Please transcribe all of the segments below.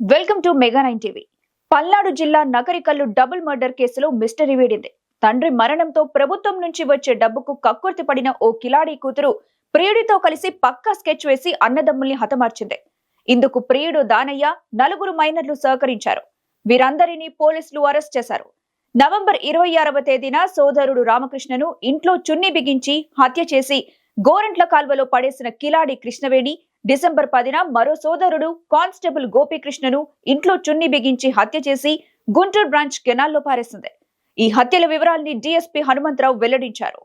Welcome to mega nine TV. Palnadu జిల్లా Nagarikallu double murder కేసులో mystery వీడింది. తండ్రి మరణంతో ప్రభుత్వం నుంచి వచ్చే డబ్బుకు కక్కుర్తి పడిన ఓ కిలాడీ కూతురు ప్రియుడితో కలిసి పక్కా స్కెచ్ వేసి అన్నదమ్ముల్ని హతమార్చింది. ఇందుకు ప్రియుడు దానయ్య నలుగురు మైనర్లు సహకరించారు. వీరందరినీ పోలీసులు అరెస్ట్ చేశారు. నవంబర్ ఇరవై ఆరవ తేదీన సోదరుడు రామకృష్ణను ఇంట్లో చున్ని బిగించి హత్య చేసి గోరంట్ల కాల్వలో పడేసిన కిలాడి కృష్ణవేణి డిసెంబర్ పదిన మరో సోదరుడు కానిస్టేబుల్ గోపీకృష్ణను ఇంట్లో చున్ని బిగించి హత్య చేసి గుంటూరు బ్రాంచ్ కెనాల్లో పారేసింది. ఈ హత్యల వివరాల్ని డీఎస్పీ హనుమంతరావు వెల్లడించారు.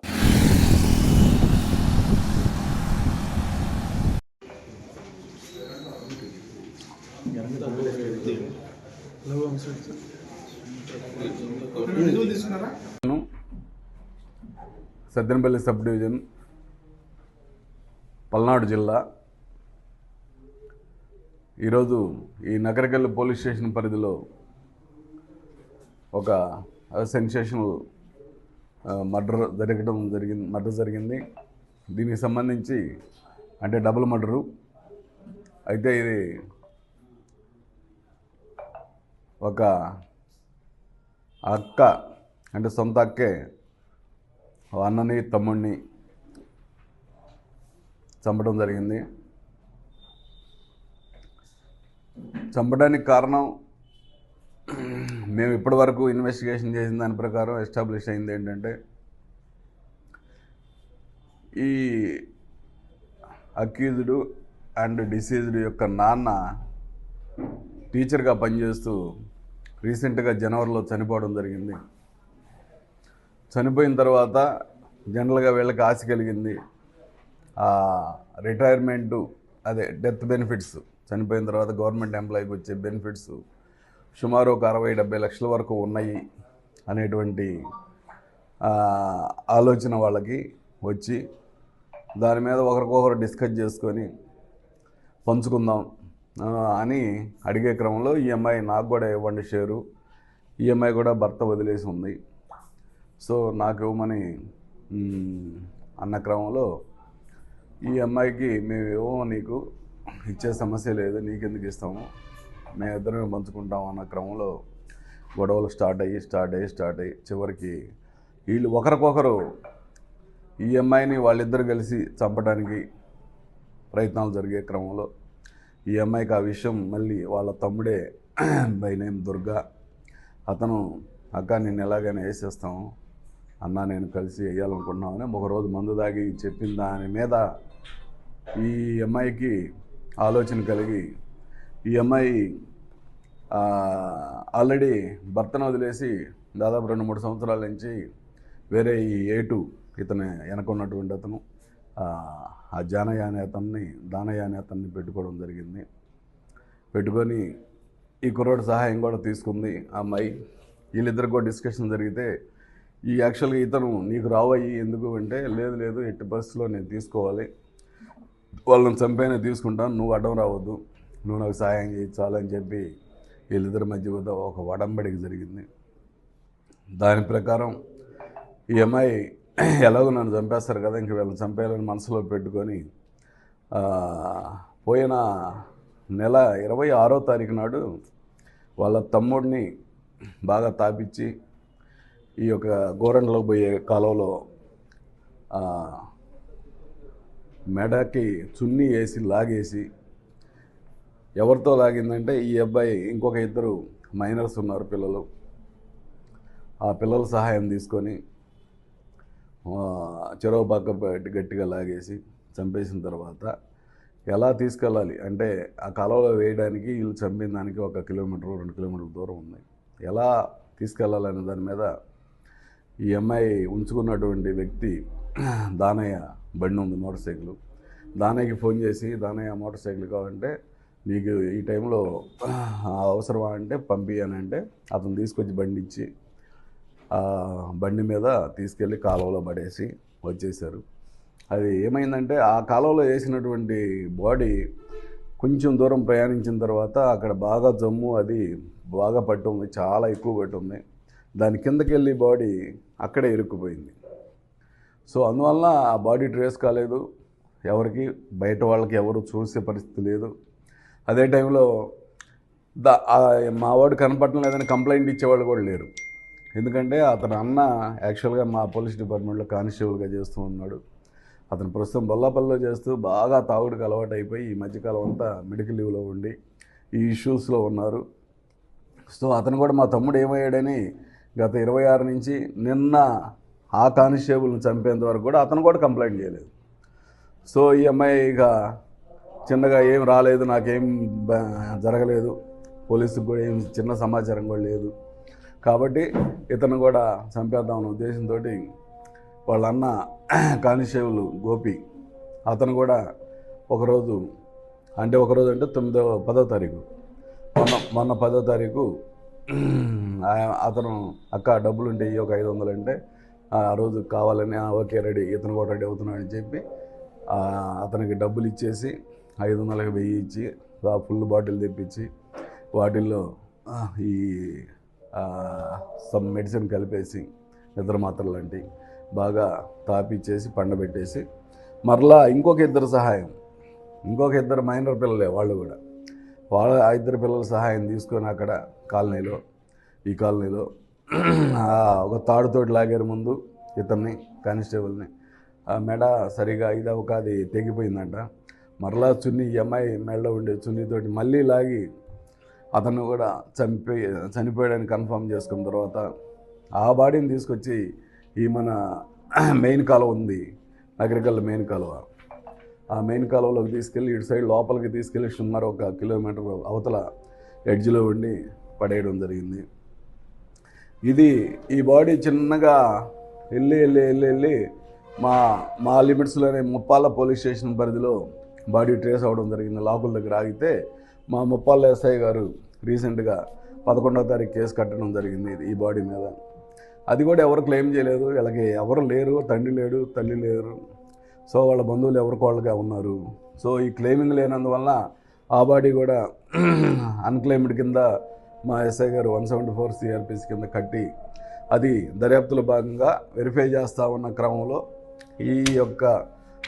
సద్దెనపల్లి సబ్ డివిజన్ పల్నాడు జిల్లా ఈరోజు ఈ నగరకల్లి పోలీస్ స్టేషన్ పరిధిలో ఒక సెన్సేషనల్ మర్డర్ జరగడం జరిగింది మర్డర్ జరిగింది. దీనికి సంబంధించి అంటే డబుల్ మర్డరు. అయితే ఇది ఒక అక్క అంటే సొంత అక్కే అన్నని తమ్ముడిని చంపడం జరిగింది. చంపడానికి కారణం మేము ఇప్పటివరకు ఇన్వెస్టిగేషన్ చేసిన దాని ప్రకారం ఎస్టాబ్లిష్ అయింది ఏంటంటే ఈ అక్యూజ్డ్ అండ్ డిసీజ్డ్ యొక్క నాన్న టీచర్గా పనిచేస్తూ రీసెంట్గా జనవరిలో చనిపోవడం జరిగింది. చనిపోయిన తర్వాత జనరల్గా వీళ్ళకి ఆశ కలిగింది. రిటైర్మెంటు అదే డెత్ బెనిఫిట్స్ చనిపోయిన తర్వాత గవర్నమెంట్ ఎంప్లాయీకి వచ్చే బెనిఫిట్స్ సుమారు ఒక అరవై డెబ్బై లక్షల వరకు ఉన్నాయి అనేటువంటి ఆలోచన వాళ్ళకి వచ్చి దాని మీద ఒకరికొకరు డిస్కస్ చేసుకొని పంచుకుందాం అని అడిగే క్రమంలో ఈఎంఐ నాకు కూడా ఇవ్వండి షేరు. ఈఎంఐ కూడా భర్త వదిలేసి ఉంది. సో నాకు ఇవ్వమని అన్న క్రమంలో ఈ అమ్మాయికి మేము ఇవ్వము నీకు. ఇచ్చే సమస్య లేదు నీకెందుకు ఇస్తాము? మేము ఇద్దరమే పంచుకుంటాం అన్న క్రమంలో గొడవలు స్టార్ట్ అయ్యి స్టార్ట్ అయ్యి స్టార్ట్ అయ్యి చివరికి వీళ్ళు ఒకరికొకరు ఈ అమ్మాయిని వాళ్ళిద్దరు కలిసి చంపడానికి ప్రయత్నాలు జరిగే క్రమంలో ఈ అమ్మాయికి ఆ విషయం మళ్ళీ వాళ్ళ తమ్ముడే బై నేమ్ దుర్గా. అతను అక్క నేను ఎలాగైనా వేసేస్తాము అన్న నేను కలిసి వేయాలనుకుంటున్నామని ఒకరోజు మందు దాగి చెప్పిన దాని మీద ఈ అమ్మాయికి ఆలోచన కలిగి ఈ అమ్మాయి ఆల్రెడీ భర్తను వదిలేసి దాదాపు రెండు మూడు సంవత్సరాల నుంచి వేరే ఈ ఏటు ఇతను వెనకున్నటువంటి అతను ఆ, ఆ జానయ్య అనే అతన్ని దానయ్య అనే అతన్ని పెట్టుకోవడం జరిగింది. పెట్టుకొని ఈ కుర్రోడు సహాయం కూడా తీసుకుంది ఆ అమ్మాయి. వీళ్ళిద్దరికి కూడా డిస్కషన్ జరిగితే ఈ యాక్చువల్గా ఇతను నీకు రావయ్యి ఎందుకు అంటే లేదు లేదు ఎట్టి పరిస్థితిలో నేను తీసుకోవాలి. వాళ్ళని చంపైనా తీసుకుంటాను. నువ్వు అడ్డం రావద్దు. నువ్వు నాకు సాయం చేయించాలని చెప్పి వీళ్ళిద్దరి మధ్య వద్ద ఒక వడంబడికి జరిగింది. దాని ప్రకారం ఈ అమ్మాయి ఎలాగో నన్ను చంపేస్తారు కదా ఇంక వీళ్ళని చంపేయాలని మనసులో పెట్టుకొని పోయిన నెల ఇరవై ఆరో తారీఖు నాడు వాళ్ళ తమ్ముడిని బాగా తాపించి ఈ యొక్క గోరండ్లో పోయే కాలంలో మెడకి చున్నీ వేసి లాగేసి ఎవరితో లాగిందంటే ఈ అబ్బాయి ఇంకొక ఇద్దరు మైనర్స్ ఉన్నారు పిల్లలు. ఆ పిల్లల సహాయం తీసుకొని చెరవ చెరువు పక్క గట్టిగా లాగేసి చంపేసిన తర్వాత ఎలా తీసుకెళ్ళాలి? అంటే ఆ కాలువలో వేయడానికి వీళ్ళు చంపిన దానికి ఒక కిలోమీటర్ రెండు కిలోమీటర్ల దూరం ఉంది. ఎలా తీసుకెళ్ళాలనే దాని మీద ఈ అమ్మాయి ఉంచుకున్నటువంటి వ్యక్తి దానయ్య బండి ఉంది మోటార్ సైకిల్. దానయ్యకి ఫోన్ చేసి దానయ్య మోటార్ సైకిల్ కావాలంటే నీకు ఈ టైంలో అవసరమా అంటే పంపి అని అంటే అతను తీసుకొచ్చి బండి ఇచ్చి ఆ బండి మీద తీసుకెళ్ళి కాలువలో పడేసి వచ్చేసారు. అది ఏమైందంటే ఆ కాలువలో వేసినటువంటి బాడీ కొంచెం దూరం ప్రయాణించిన తర్వాత అక్కడ బాగా జమ్ము అది బాగా పట్టుంది చాలా ఎక్కువ పట్టుంది. దాని కిందకి వెళ్ళి బాడీ అక్కడే ఇరుక్కుపోయింది. సో అందువల్ల ఆ బాడీ ట్రేస్ కాలేదు. ఎవరికి బయట వాళ్ళకి ఎవరు చూసే పరిస్థితి లేదు. అదే టైంలో దా మా వాడు కనపడటం లేదని కంప్లైంట్ ఇచ్చేవాళ్ళు కూడా లేరు. ఎందుకంటే అతని అన్న యాక్చువల్గా మా పోలీస్ డిపార్ట్మెంట్లో కానిస్టేబుల్గా చేస్తూ ఉన్నాడు. అతను ప్రస్తుతం బొల్లాపల్లిలో చేస్తూ బాగా తాగుడుకు అలవాటు అయిపోయి ఈ మధ్యకాలం అంతా మెడికల్ లీవ్లో ఉండి ఈ ఇష్యూస్లో ఉన్నారు. సో అతను కూడా మా తమ్ముడు ఏమయ్యాడని గత ఇరవై ఆరు నుంచి నిన్న ఆ కానిస్టేబుల్ని చంపేంత వరకు కూడా అతను కూడా కంప్లైంట్ చేయలేదు. సో ఈ అమ్మాయి ఇక చిన్నగా ఏం రాలేదు నాకేం జరగలేదు. పోలీసుకు కూడా ఏం చిన్న సమాచారం కూడా లేదు. కాబట్టి ఇతను కూడా చంపేద్దామన్న ఉద్దేశంతో వాళ్ళ అన్న కానిస్టేబుల్ గోపి అతను కూడా ఒకరోజు అంటే ఒకరోజు అంటే తొమ్మిదో పదో తారీఖు మొన్న మొన్న పదో తారీఖు అతను అక్క డబ్బులు ఉంటే ఒక ఐదు వందలు అంటే ఆ రోజు కావాలని "ఆ, ఓకే రెడీ ఇతను కూడా రెడీ అవుతున్నాడు అని చెప్పి అతనికి డబ్బులు ఇచ్చేసి ఐదు వందలకి వెయ్యి ఇచ్చి ఫుల్ బాటిల్ తెప్పించి వాటిల్లో ఈ సమ్ మెడిసిన్ కలిపేసి నిద్ర మాత్రలు లాంటి బాగా తాపిచ్చేసి పండబెట్టేసి మరలా ఇంకొక ఇద్దరు సహాయం ఇంకొక ఇద్దరు మైనర్ పిల్లలే వాళ్ళు కూడా. వాళ్ళ ఆ ఇద్దరు పిల్లల సహాయం తీసుకొని అక్కడ కాలనీలో ఈ కాలనీలో ఒక తాడుతోటి లాగారు ముందు ఇతన్ని కానిస్టేబుల్ని. ఆ మెడ సరిగా ఇది ఒక అది తెగిపోయిందంట. మరలా చున్ని ఈ అమ్మాయి మెడలో ఉండే చున్నీతోటి మళ్ళీ లాగి అతను కూడా చనిపోయి చనిపోయాడని కన్ఫర్మ్ చేసుకున్న తర్వాత ఆ బాడీని తీసుకొచ్చి ఈ మన మెయిన్ కాలువ ఉంది. నగరికల్ మెయిన్ కాలువ. ఆ మెయిన్ కాలువలోకి తీసుకెళ్ళి ఇటు సైడ్ లోపలికి తీసుకెళ్ళి సుమారు ఒక కిలోమీటర్ అవతల ఎడ్జ్లో ఉండి పడేయడం జరిగింది. ఇది ఈ బాడీ చిన్నగా వెళ్ళి వెళ్ళి వెళ్ళి వెళ్ళి మా మా లిమిట్స్లోనే ముప్పాల పోలీస్ స్టేషన్ పరిధిలో బాడీ ట్రేస్ అవ్వడం జరిగింది. లాకుల దగ్గర ఆగితే మా ముప్పాల ఎస్ఐ గారు రీసెంట్గా పదకొండవ తారీఖు కేసు కట్టడం జరిగింది ఈ బాడీ మీద. అది కూడా ఎవరు క్లెయిమ్ చేయలేదు. వీళ్ళకి ఎవరు లేరు తండ్రి లేడు తల్లి లేరు. సో వాళ్ళ బంధువులు ఎవరికోళ్ళగా ఉన్నారు. సో ఈ క్లెయిమింగ్ లేనందువల్ల ఆ బాడీ కూడా అన్క్లెయిమ్డ్ కింద మా ఎస్ఐ గారు వన్ సెవెంటీ ఫోర్ సిఆర్పిసి కింద కట్టి అది దర్యాప్తులో భాగంగా వెరిఫై చేస్తూ ఉన్న క్రమంలో ఈ యొక్క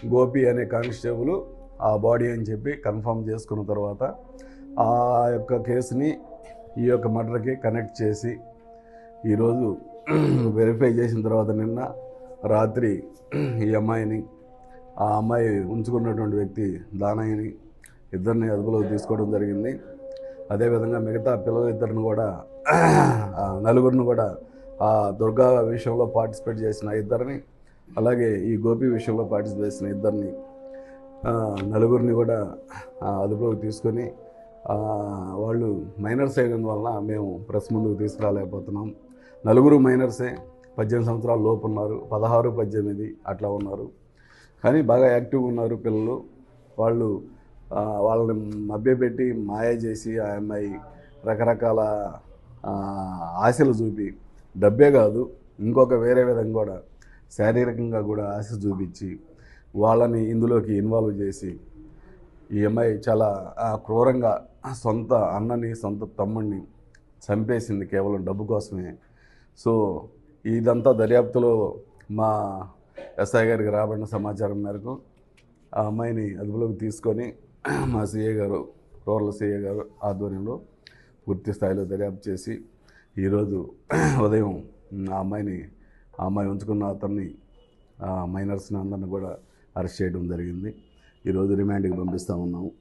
గోపి అనే కానిస్టేబుల్ ఆ బాడీ అని చెప్పి కన్ఫర్మ్ చేసుకున్న తర్వాత ఆ యొక్క కేసుని ఈ యొక్క మర్డర్కి కనెక్ట్ చేసి ఈరోజు వెరిఫై చేసిన తర్వాత నిన్న రాత్రి ఈ అమ్మాయిని ఆ అమ్మాయి ఉంచుకున్నటువంటి వ్యక్తి దానయ్యని ఇద్దరిని అదుపులోకి తీసుకోవడం జరిగింది. అదేవిధంగా మిగతా పిల్లలిద్దరిని కూడా నలుగురిని కూడా ఆ దుర్గా విషయంలో పార్టిసిపేట్ చేసిన ఇద్దరిని అలాగే ఈ గోపి విషయంలో పార్టిసిపేట్ చేసిన ఇద్దరిని నలుగురిని కూడా అదుపులోకి తీసుకొని వాళ్ళు మైనర్స్ అయినందువలన మేము ప్రెస్ ముందుకు తీసుకురాలేకపోతున్నాం. నలుగురు మైనర్సే పద్దెనిమిది సంవత్సరాల లోపు ఉన్నారు పదహారు పద్దెనిమిది అట్లా ఉన్నారు. కానీ బాగా యాక్టివ్గా ఉన్నారు పిల్లలు. వాళ్ళు వాళ్ళని మభ్యపెట్టి మాయ చేసి ఆ అమ్మాయి రకరకాల ఆశలు చూపి డబ్బే కాదు ఇంకొక వేరే విధంగా కూడా శారీరకంగా కూడా ఆశ చూపించి వాళ్ళని ఇందులోకి ఇన్వాల్వ్ చేసి ఈ అమ్మాయి చాలా ఆ, క్రూరంగా సొంత అన్నని సొంత తమ్ముడిని చంపేసింది కేవలం డబ్బు కోసమే. సో ఇదంతా దర్యాప్తులో మా ఎస్ఐ గారికి రాబడిన సమాచారం మేరకు ఆ అమ్మాయిని అదుపులోకి తీసుకొని మా సీఏ గారు రూరల్ సీఏ గారు ఆధ్వర్యంలో పూర్తి స్థాయిలో దర్యాప్తు చేసి ఈరోజు ఉదయం ఆ అమ్మాయిని ఆ అమ్మాయి ఉంచుకున్న అతన్ని ఆ మైనర్స్ని అందరిని కూడా అరెస్ట్ చేయడం జరిగింది. ఈరోజు రిమాండ్కి పంపిస్తూ ఉన్నాము.